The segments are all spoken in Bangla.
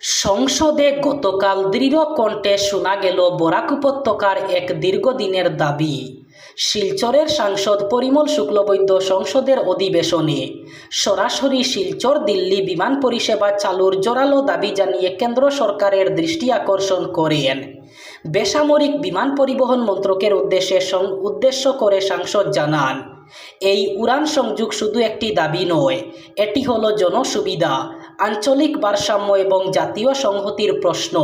সংসদে গতকাল দৃঢ় কণ্ঠে শোনা গেল বরাক উপত্যকার এক দীর্ঘদিনের দাবি। শিলচরের সাংসদ পরিমল শুক্লবৈদ্য সংসদের অধিবেশনে সরাসরি শিলচর দিল্লি বিমান পরিষেবা চালুর জোরালো দাবি জানিয়ে কেন্দ্র সরকারের দৃষ্টি আকর্ষণ করেন। বেসামরিক বিমান পরিবহন মন্ত্রকের উদ্দেশ্যে উদ্দেশ্য করে সাংসদ জানান, এই উড়ান সংযোগ শুধু একটি দাবি নয়, এটি হলো জনসুবিধা। আঞ্চলিক ভারসাম্য এবং জাতীয় সংহতির প্রশ্ন।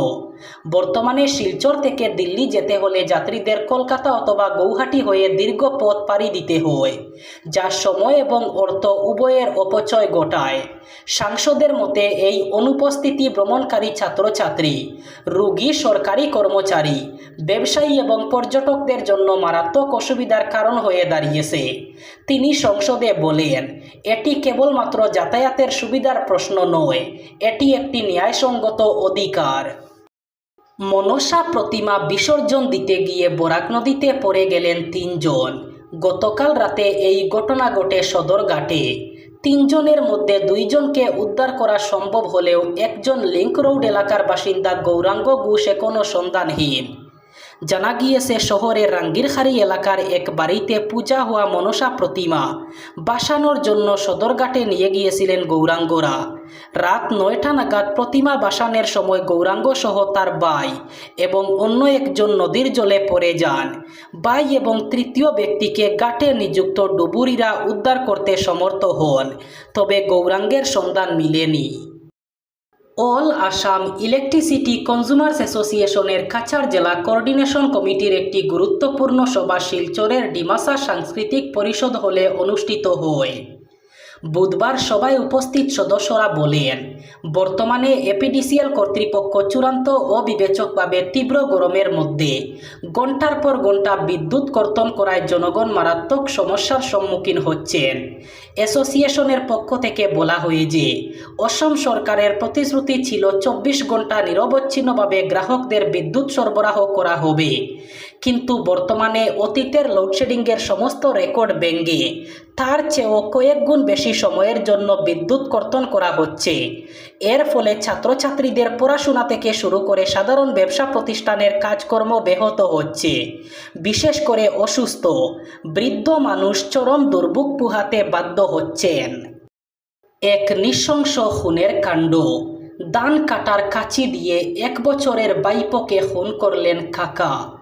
বর্তমানে শিলচর থেকে দিল্লি যেতে হলে যাত্রীদের কলকাতা অথবা গৌহাটি হয়ে দীর্ঘ পথ পাড়ি দিতে হয়, যা সময় এবং অর্থ উভয়ের অপচয় ঘটায়। সাংসদের মতে, এই অনুপস্থিতি ভ্রমণকারী ছাত্রছাত্রী, রুগী সরকারি কর্মচারী, ব্যবসায়ী এবং পর্যটকদের জন্য মারাত্মক অসুবিধার কারণ হয়ে দাঁড়িয়েছে। তিনি সংসদে বলেন, এটি কেবলমাত্র যাতায়াতের সুবিধার প্রশ্ন নয়, এটি একটি ন্যায়সঙ্গত অধিকার। মনসা প্রতিমা বিসর্জন দিতে গিয়ে বরাক নদীতে পড়ে গেলেন তিনজন। গতকাল রাতে এই ঘটনা ঘটে সদরঘাটে তিনজনের মধ্যে দুইজনকে উদ্ধার করা সম্ভব হলেও একজন লিংক রোড এলাকার বাসিন্দা গৌরাঙ্গ ঘোষ এখনও সন্ধানহীন। জানা গিয়েছে, শহরের রাঙ্গিরখাড়ি এলাকার এক বাড়িতে পূজা হওয়া মনসা প্রতিমা বাসানোর জন্য সদরঘাটে নিয়ে গিয়েছিলেন গৌরাঙ্গরা। রাত নয়টা নাগাদ প্রতিমা বাসানের সময় গৌরাঙ্গ সহ তার ভাই এবং অন্য একজন নদীর জলে পড়ে যান। ভাই এবং তৃতীয় ব্যক্তিকে ঘাটে নিযুক্ত ডুবুরিরা উদ্ধার করতে সমর্থ হন, তবে গৌরাঙ্গের সন্ধান মিলেনি। অল আসাম ইলেকট্রিসিটি কনজুমার্স অ্যাসোসিয়েশনের কাছাড় জেলা কোঅর্ডিনেশন কমিটির একটি গুরুত্বপূর্ণ সভা শিলচরের ডিমাসা সাংস্কৃতিক পরিষদ হলে অনুষ্ঠিত হয়। বুধবার সভায় উপস্থিত সদস্যরা বলেন, বর্তমানে এপিডিসিএল কর্তৃপক্ষ চূড়ান্ত অবিবেচকভাবে তীব্র গরমের মধ্যে ঘণ্টার পর ঘণ্টা বিদ্যুৎ কর্তন করায় জনগণ মারাত্মক সমস্যার সম্মুখীন হচ্ছেন। অ্যাসোসিয়েশনের পক্ষ থেকে বলা হয় যে, অসম সরকারের প্রতিশ্রুতি ছিল চব্বিশ ঘণ্টা নিরবচ্ছিন্নভাবে গ্রাহকদের বিদ্যুৎ সরবরাহ করা হবে। কিন্তু বর্তমানে অতীতের লোডশেডিংয়ের সমস্ত রেকর্ড ভেঙে তার চেয়েও কয়েক গুণ বেশি সময়ের জন্য বিদ্যুৎ কর্তন করা হচ্ছে। এর ফলে ছাত্রছাত্রীদের পড়াশোনা থেকে শুরু করে সাধারণ ব্যবসা প্রতিষ্ঠানের কাজকর্ম ব্যাহত হচ্ছে। বিশেষ করে অসুস্থ, বৃদ্ধ মানুষ চরম দুর্ভোগ পুহাতে বাধ্য হচ্ছেন। এক নৃশংস খুনের কাণ্ড। দান কাটার কাচি দিয়ে এক বছরের বাইপকে খুন করলেন কাকা।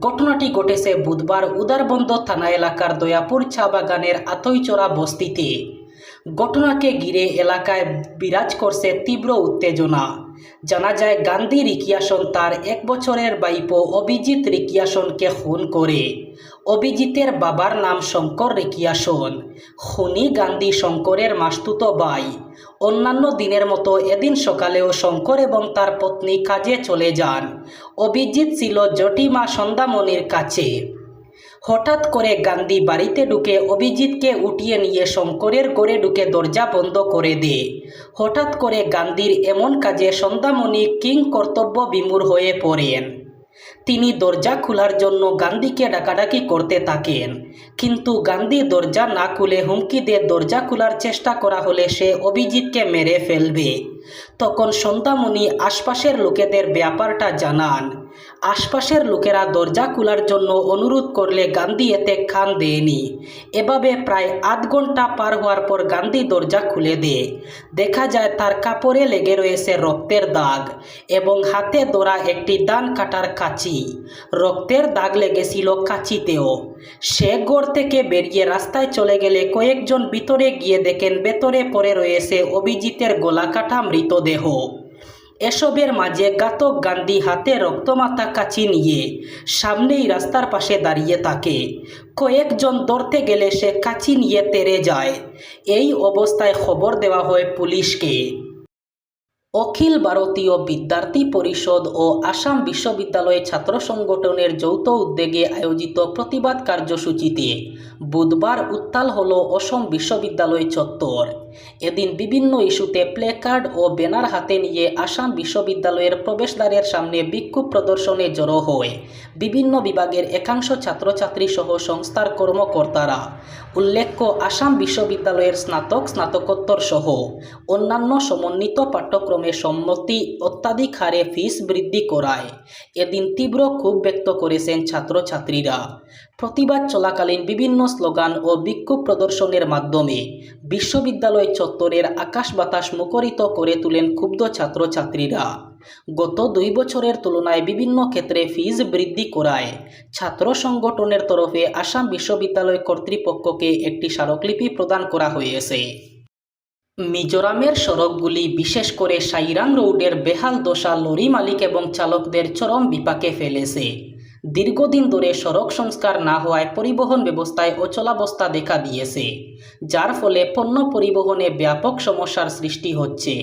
ঘটনাটি ঘটেছে বুধবার উদারবন্দ থানা এলাকার দয়াপুর চা বাগানের আতইচড়া বস্তিতে। ঘটনাকে ঘিরে এলাকায় বিরাজ করছে তীব্র উত্তেজনা। জানা যায়, গান্ধী রিকিয়াসন তার এক বছরের বাইপো অভিজিৎ রিকিয়াসনকে খুন করে। অভিজিতের বাবার নাম শঙ্কর রিকিয়াসন। খুনি গান্ধী শঙ্করের মাস্তুত বাই অন্যান্য দিনের মতো এদিন সকালেও শঙ্কর এবং তার পত্নী কাজে চলে যান। অভিজিৎ ছিল জটিমা সন্ধ্যামণির কাছে। হঠাৎ করে গান্ধী বাড়িতে ঢুকে অভিজিৎকে উঠিয়ে নিয়ে শঙ্করের ঘরে ঢুকে দরজা বন্ধ করে দেয়। হঠাৎ করে গান্ধীর এমন কাজে সন্ধ্যামণি কিং কর্তব্য বিমূর হয়ে পড়েন। তিনি দরজা খোলার জন্য গান্ধীকে ডাকাডাকি করতে থাকেন। কিন্তু গান্ধী দরজা না খুলে হুমকি দিয়ে দরজা খোলার চেষ্টা করা হলে সে অভিজিৎকে মেরে ফেলবে। তখন সন্ধ্যামণি আশপাশের লোকেদের ব্যাপারটা জানান। আশপাশের লোকেরা দরজা খোলার জন্য অনুরোধ করলে গান্ধী এতে খান দেয়নি। এভাবে প্রায় আধ ঘণ্টা পার হওয়ার পর গান্ধী দরজা খুলে দেয়। দেখা যায় তার কাপড়ে লেগে রয়েছে রক্তের দাগ এবং হাতে ধরা একটি দান কাটার কাঁচি। রক্তের দাগ লেগেছিল কাঁচিতেও। সে ঘর থেকে বেরিয়ে রাস্তায় চলে গেলে কয়েকজন ভিতরে গিয়ে দেখেন ভেতরে পড়ে রয়েছে অভিজিতের গলা কাটা মৃতদেহ। এসবের মাঝে ঘাতক গান্ধী হাতে রক্তমাতা কাচি নিয়ে সামনেই রাস্তার পাশে দাঁড়িয়ে থাকে। কয়েকজন ধরতে গেলে সে কাচি নিয়ে তেরে যায়। এই অবস্থায় খবর দেওয়া হয় পুলিশকে। অখিল ভারতীয় বিদ্যার্থী পরিষদ ও আসাম বিশ্ববিদ্যালয় ছাত্র সংগঠনের যৌথ উদ্যোগে আয়োজিত প্রতিবাদ কার্যসূচিতে বুধবার উত্তাল হল অসম বিশ্ববিদ্যালয় চত্বর। এদিন বিভিন্ন ইস্যুতে প্লেকার্ড ও ব্যানার হাতে নিয়ে আসাম বিশ্ববিদ্যালয়ের প্রবেশদ্বারের সামনে বিক্ষোভ প্রদর্শনে জড়ো হয় বিভিন্ন বিভাগের একাংশ ছাত্রছাত্রী সহ সংস্থার কর্মকর্তারা, উল্লেখ্য আসাম বিশ্ববিদ্যালয়ের স্নাতক, স্নাতকোত্তর সহ অন্যান্য সমন্বিত পাঠ্যক্রমে সম্মতি অত্যাধিক হারে ফিস বৃদ্ধি করায়। এদিন তীব্র ক্ষোভ ব্যক্ত করেছেন ছাত্রছাত্রীরা। প্রতিবাদ চলাকালীন বিভিন্ন স্লোগান ও বিক্ষোভ প্রদর্শনের মাধ্যমে বিশ্ববিদ্যালয় চত্বরের আকাশ বাতাস মুখরিত করে তোলেন ক্ষুব্ধ ছাত্রছাত্রীরা। গত দুই বছরের তুলনায় বিভিন্ন ক্ষেত্রে ফিজ বৃদ্ধি করায় ছাত্র সংগঠনের তরফে আসাম বিশ্ববিদ্যালয় কর্তৃপক্ষকে একটি স্মারকলিপি প্রদান করা হয়েছে। মিজোরামের সড়কগুলি বিশেষ করে সাইরাং রোডের বেহাল দশা লরি মালিক এবং চালকদের চরম বিপাকে ফেলেছে। দীর্ঘদিন ধরে সড়ক সংস্কার না হওয়ায় পরিবহন ব্যবস্থায় অচলাবস্থা দেখা দিয়েছে, যার ফলে পণ্য পরিবহনে ব্যাপক সমস্যার সৃষ্টি হচ্ছে।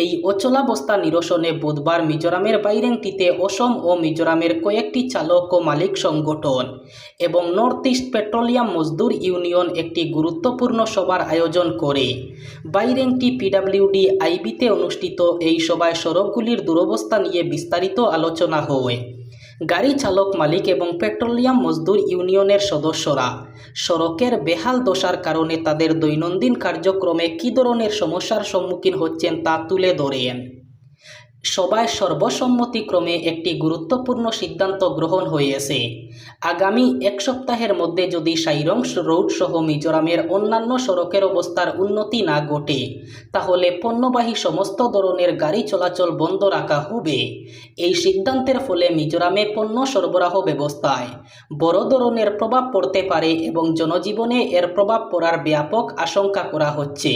এই অচলাবস্থা নিরসনে বুধবার মিজোরামের বাইরেংটিতে অসম ও মিজোরামের কয়েকটি চালক ও মালিক সংগঠন এবং নর্থ ইস্ট পেট্রোলিয়াম মজদুর ইউনিয়ন একটি গুরুত্বপূর্ণ সভার আয়োজন করে। বাইরেংটি পিডাব্লিউডি আইবিতে অনুষ্ঠিত এই সভায় সড়কগুলির দুরবস্থা নিয়ে বিস্তারিত আলোচনা হয়। গাড়ি চালক মালিক এবং পেট্রোলিয়াম মজদুর ইউনিয়নের সদস্যরা। সড়কের বেহাল দশার কারণে তাদের দৈনন্দিন কার্যক্রমে কী ধরনের সমস্যার সম্মুখীন হচ্ছেন তা তুলে ধরেন। সভায় সর্বসম্মতিক্রমে একটি গুরুত্বপূর্ণ সিদ্ধান্ত গ্রহণ হয়েছে আগামী এক সপ্তাহের মধ্যে যদি সাইরং রোড সহ মিজোরামের অন্যান্য সড়কের অবস্থার উন্নতি না ঘটে, তাহলে পণ্যবাহী সমস্ত ধরনের গাড়ি চলাচল বন্ধ রাখা হবে। এই সিদ্ধান্তের ফলে মিজোরামে পণ্য সরবরাহ ব্যবস্থায় বড় ধরনের প্রভাব পড়তে পারে এবং জনজীবনে এর প্রভাব পড়ার ব্যাপক আশঙ্কা করা হচ্ছে।